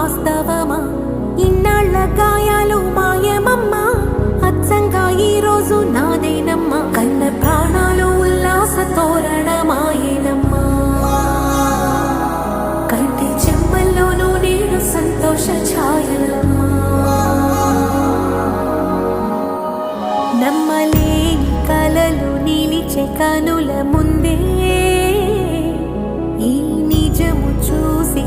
వాస్తవమా? ఇన్నాళ్ళ గాయాలు మాయమమ్మా? అచ్చంగా ఈ నాదేనమ్మా? కన్న ప్రాణాలు ఉల్లాస తోరణమాయేనమ్మా కంటి చెమ్మల్లోనూ నేను సంతోష ఛాయనమ్మా నమ్మలేని కలలు నిలిచే కనుల ముందే ఈ నిజము చూసి